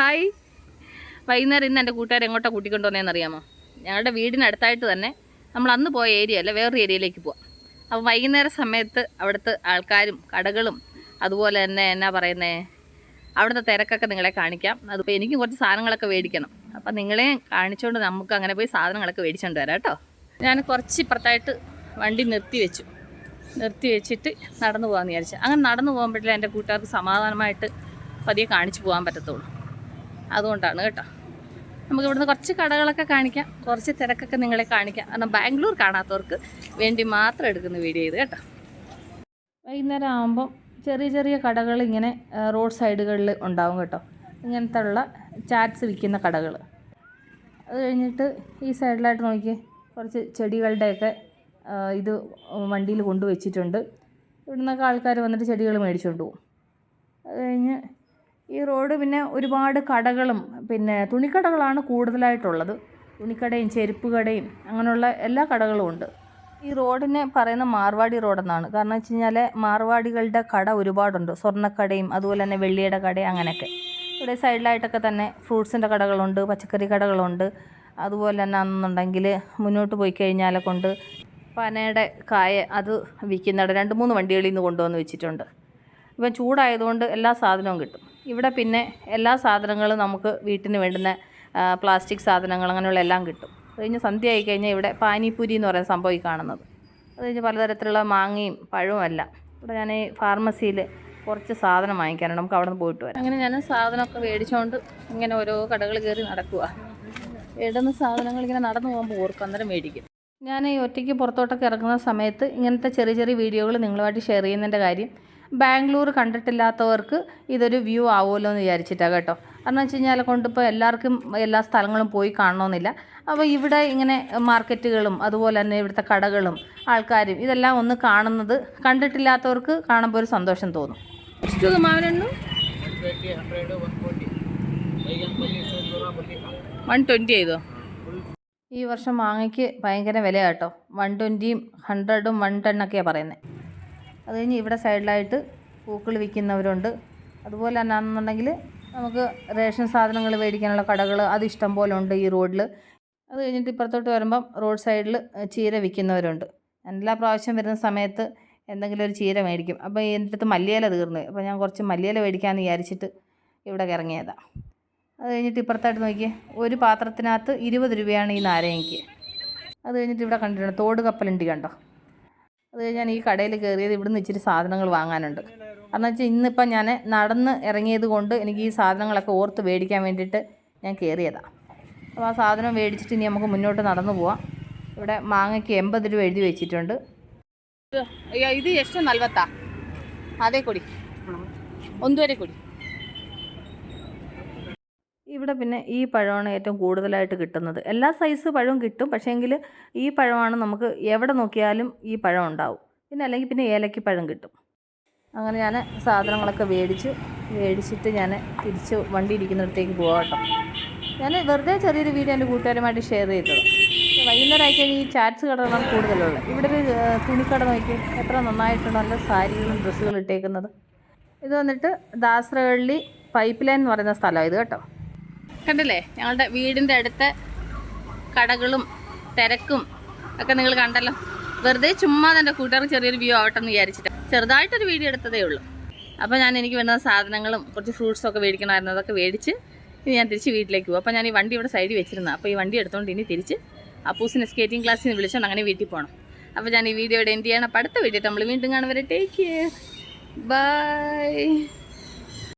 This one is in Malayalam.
ഹായ്. വൈകുന്നേരം ഇന്ന് എന്റെ കൂട്ടുകാർ എങ്ങോട്ടാണ് കൂട്ടിക്കൊണ്ട് വന്നതെന്ന് അറിയാമോ? ഞങ്ങളുടെ വീടിനടുത്തായിട്ട് തന്നെ നമ്മൾ അന്ന് പോയ ഏരിയ അല്ല വേറൊരു ഏരിയയിലേക്ക് പോവാം. അപ്പോൾ വൈകുന്നേര സമയത്ത് അവിടുത്തെ ആൾക്കാരും കടകളും അതുപോലെ തന്നെ എന്നാ പറയുന്നേ അവിടുത്തെ തിരക്കൊക്കെ നിങ്ങളെ കാണിക്കാം. അതിപ്പോൾ എനിക്കും കുറച്ച് സാധനങ്ങളൊക്കെ മേടിക്കണം. അപ്പോൾ നിങ്ങളെ കാണിച്ചുകൊണ്ട് നമുക്ക് അങ്ങനെ പോയി സാധനങ്ങളൊക്കെ മേടിച്ചുകൊണ്ട് വരാം കേട്ടോ. ഞാൻ കുറച്ച് ഇപ്പുറത്തായിട്ട് വണ്ടി നിർത്തി വെച്ചു. നിർത്തി വെച്ചിട്ട് നടന്നു പോകാമെന്ന് വിചാരിച്ചു. അങ്ങനെ നടന്നു പോകുമ്പോഴേ എന്റെ കൂട്ടുകാർക്ക് സമാധാനമായിട്ട് പതിയെ കാണിച്ചു പോകാൻ പറ്റത്തുള്ളൂ. അതുകൊണ്ടാണ് കേട്ടോ. നമുക്ക് ഇവിടുന്ന് കുറച്ച് കടകളൊക്കെ കാണിക്കാം. കുറച്ച് തിരക്കൊക്കെ നിങ്ങളെ കാണിക്കാം. കാരണം ബാംഗ്ലൂർ കാണാത്തവർക്ക് വേണ്ടി മാത്രം എടുക്കുന്ന വീഡിയോ ഇത് കേട്ടോ. വൈകുന്നേരം ആകുമ്പം ചെറിയ ചെറിയ കടകൾ ഇങ്ങനെ റോഡ് സൈഡുകളിൽ ഉണ്ടാവും കേട്ടോ. ഇങ്ങനത്തെ ഉള്ള ചാറ്റ്സ് വിൽക്കുന്ന കടകൾ. അത് കഴിഞ്ഞിട്ട് ഈ സൈഡിലായിട്ട് നോക്കി കുറച്ച് ചെടികളുടെയൊക്കെ ഇത് വണ്ടിയിൽ കൊണ്ടുവച്ചിട്ടുണ്ട്. ഇവിടുന്നൊക്കെ ആൾക്കാർ വന്നിട്ട് ചെടികൾ മേടിച്ചുകൊണ്ട് പോകും അത് കഴിഞ്ഞ് ഈ റോഡ് പിന്നെ ഒരുപാട് കടകളും പിന്നെ തുണിക്കടകളാണ് കൂടുതലായിട്ടുള്ളത്. തുണിക്കടയും ചെരുപ്പ് കടയും അങ്ങനെയുള്ള എല്ലാ കടകളും ഉണ്ട്. ഈ റോഡിനെ പറയുന്ന മാർവാടി റോഡെന്നാണ്. കാരണം വെച്ച് കഴിഞ്ഞാൽ മാർവാടികളുടെ കട ഒരുപാടുണ്ട്. സ്വർണക്കടയും അതുപോലെ തന്നെ വെള്ളിയുടെ കടയും അങ്ങനെയൊക്കെ. ഇവിടെ സൈഡിലായിട്ടൊക്കെ തന്നെ ഫ്രൂട്ട്സിന്റെ കടകളുണ്ട് പച്ചക്കറി കടകളുണ്ട്. അതുപോലെ തന്നെ ആണെന്നുണ്ടെങ്കിൽ മുന്നോട്ട് പോയി കഴിഞ്ഞാലെ കൊണ്ട് പനയുടെ കായ അത് വിൽക്കുന്നുണ്ട് രണ്ട് മൂന്ന് വണ്ടികളിൽ നിന്ന് കൊണ്ടുവന്ന് വെച്ചിട്ടുണ്ട്. ഇപ്പം ചൂടായതുകൊണ്ട് എല്ലാ സാധനവും കിട്ടും. ഇവിടെ പിന്നെ എല്ലാ സാധനങ്ങളും നമുക്ക് വീട്ടിന് വേണ്ടുന്ന പ്ലാസ്റ്റിക് സാധനങ്ങൾ അങ്ങനെയുള്ള എല്ലാം കിട്ടും. അത് കഴിഞ്ഞ് സന്ധ്യ ആയി കഴിഞ്ഞാൽ ഇവിടെ പാനിപ്പൂരി എന്ന് പറയുന്ന സംഭവം ഈ കാണുന്നത്. അത് കഴിഞ്ഞ് പലതരത്തിലുള്ള മാങ്ങയും പഴവും എല്ലാം. ഇവിടെ ഞാൻ ഈ ഫാർമസിയിൽ കുറച്ച് സാധനം വാങ്ങിക്കാനുണ്ട്. നമുക്ക് അവിടെ നിന്ന് പോയിട്ട് വരാം. അങ്ങനെ ഞാൻ സാധനമൊക്കെ മേടിച്ചുകൊണ്ട് ഇങ്ങനെ ഓരോ കടകൾ കയറി നടക്കുക ഇടുന്ന സാധനങ്ങൾ ഇങ്ങനെ നടന്നു പോകുമ്പോൾ ഓർക്കും അന്നേരം മേടിക്കും. ഞാൻ ഈ ഒറ്റയ്ക്ക് പുറത്തോട്ടൊക്കെ ഇറങ്ങുന്ന സമയത്ത് ഇങ്ങനത്തെ ചെറിയ ചെറിയ വീഡിയോകൾ നിങ്ങളുമായിട്ട് ഷെയർ ചെയ്യുന്നതിന്റെ കാര്യം ബാംഗ്ലൂർ കണ്ടിട്ടില്ലാത്തവർക്ക് ഇതൊരു വ്യൂ ആവുമല്ലോ എന്ന് വിചാരിച്ചിട്ടാണ് കേട്ടോ. കാരണം വെച്ച് കഴിഞ്ഞാൽ കൊണ്ടിപ്പോൾ എല്ലാവർക്കും എല്ലാ സ്ഥലങ്ങളും പോയി കാണണമെന്നില്ല അപ്പോൾ ഇവിടെ ഇങ്ങനെ മാർക്കറ്റുകളും അതുപോലെ തന്നെ ഇവിടുത്തെ കടകളും ആൾക്കാരും ഇതെല്ലാം ഒന്ന് കാണുന്നത് കണ്ടിട്ടില്ലാത്തവർക്ക് കാണുമ്പോൾ ഒരു സന്തോഷം തോന്നും. മാവനെണ്ണു വൺ ട്വന്റി ചെയ്തോ ഈ വർഷം മാങ്ങയ്ക്ക് ഭയങ്കര വില കേട്ടോ വൺ ട്വന്റിയും ഹൺഡ്രഡും വൺ ടെണ്ണൊക്കെയാണ് പറയുന്നത് അത് കഴിഞ്ഞ് ഇവിടെ സൈഡിലായിട്ട് പൂക്കൾ വിൽക്കുന്നവരുണ്ട്. അതുപോലെ തന്നെ ആണെന്നുണ്ടെങ്കിൽ നമുക്ക് റേഷൻ സാധനങ്ങൾ മേടിക്കാനുള്ള കടകൾ അത് ഇഷ്ടം പോലെ ഉണ്ട് ഈ റോഡിൽ. അത് കഴിഞ്ഞിട്ട് ഇപ്പുറത്തോട്ട് വരുമ്പം റോഡ് സൈഡിൽ ചീര വിൽക്കുന്നവരുണ്ട്. എല്ലാ പ്രാവശ്യം വരുന്ന സമയത്ത് എന്തെങ്കിലും ഒരു ചീര മേടിക്കും. അപ്പോൾ എന്റെ അടുത്ത് മല്ലിയില തീർന്നു. അപ്പോൾ ഞാൻ കുറച്ച് മല്ലിയില മേടിക്കാമെന്ന് വിചാരിച്ചിട്ട് ഇവിടെ ഇറങ്ങിയതാണ് അത് കഴിഞ്ഞിട്ട് ഇപ്പുറത്തായിട്ട് നോക്കിയേ ഒരു പാത്രത്തിനകത്ത് ഇരുപത് രൂപയാണ് ഈ നാരങ്ങയ്ക്ക്. അത് കഴിഞ്ഞിട്ട് ഇവിടെ കണ്ടിട്ടുണ്ട് തോട് കപ്പലുണ്ട് കണ്ടോ? അത് ഞാൻ ഈ കടയിൽ കയറിയത് ഇവിടുന്ന് ഇച്ചിരി സാധനങ്ങൾ വാങ്ങാനുണ്ട്. കാരണം വെച്ചാൽ ഇന്നിപ്പം ഞാൻ നടന്ന് ഇറങ്ങിയത് കൊണ്ട് എനിക്ക് ഈ സാധനങ്ങളൊക്കെ ഓർത്ത് മേടിക്കാൻ വേണ്ടിയിട്ട് ഞാൻ കയറിയതാണ് അപ്പോൾ ആ സാധനം മേടിച്ചിട്ട് ഇനി നമുക്ക് മുന്നോട്ട് നടന്നു പോവാം. ഇവിടെ മാങ്ങയ്ക്ക് എൺപത് രൂപ എഴുതി വെച്ചിട്ടുണ്ട്. ഇത് എഷ്ടം നൽവത്താ അതേ കൊടി. ഒന്നുവരെ കൊടി. ഇവിടെ പിന്നെ ഈ പഴമാണ് ഏറ്റവും കൂടുതലായിട്ട് കിട്ടുന്നത്. എല്ലാ സൈസ് പഴവും കിട്ടും. പക്ഷേങ്കിൽ ഈ പഴമാണ് നമുക്ക് എവിടെ നോക്കിയാലും ഈ പഴം ഉണ്ടാവും. പിന്നെ അല്ലെങ്കിൽ പിന്നെ ഏലക്കപ്പഴം കിട്ടും. അങ്ങനെ ഞാൻ സാധനങ്ങളൊക്കെ മേടിച്ചു മേടിച്ചിട്ട് ഞാൻ തിരിച്ച് വണ്ടി ഇരിക്കുന്നിടത്തേക്ക് പോകാം ഞാൻ വെറുതെ ചെറിയൊരു വീഡിയോ എന്റെ കൂട്ടുകാരുമായിട്ട് ഷെയർ ചെയ്തത്. വൈകുന്നേരം ഈ ചാറ്റ്സ് കടകളാണ് കൂടുതലുള്ളത്. ഇവിടെ ഒരു തുണിക്കട നോക്കി. എത്ര നന്നായിട്ടുണ്ട്. നല്ല സാരികളും ഡ്രസ്സുകളും ഇട്ടേക്കുന്നത്. ഇത് വന്നിട്ട് ദാസരഹള്ളി പൈപ്പ് ലൈൻ എന്ന് പറയുന്ന സ്ഥലമാണ് ഇത് കേട്ടോ. കണ്ടില്ലേ? ഞങ്ങളുടെ വീടിന്റെ അടുത്ത കടകളും തിരക്കും ഒക്കെ നിങ്ങൾ കണ്ടല്ലോ. വെറുതെ ചുമ്മാ തന്നെ കൂട്ടുകാർക്ക് ചെറിയൊരു വ്യൂ ആവട്ടെ എന്ന് വിചാരിച്ചിട്ട്. ചെറുതായിട്ടൊരു വീഡിയോ എടുത്തതേ ഉള്ളൂ. അപ്പോൾ ഞാൻ എനിക്ക് വേണ്ട സാധനങ്ങളും കുറച്ച് ഫ്രൂട്ട്സും ഒക്കെ മേടിക്കണമായിരുന്നു. അതൊക്കെ മേടിച്ച് ഇനി ഞാൻ തിരിച്ച് വീട്ടിലേക്ക് പോകും. അപ്പോൾ ഞാൻ ഈ വണ്ടി ഇവിടെ സൈഡിൽ വെച്ചിരുന്നു അപ്പോൾ ഈ വണ്ടി എടുത്തുകൊണ്ട് ഇനി തിരിച്ച് അപ്പൂസിനെ സ്കേറ്റിംഗ് ക്ലാസ്സിൽ നിന്ന് വിളിച്ചുകൊണ്ട് അങ്ങനെ വീട്ടിൽ പോകണം അപ്പോൾ ഞാൻ ഈ വീഡിയോ ഇവിടെ എൻഡ് ചെയ്യണം. അടുത്ത വീഡിയോ നമ്മൾ വീണ്ടും കാണുവരെ ടേക്ക് കെയർ ബൈ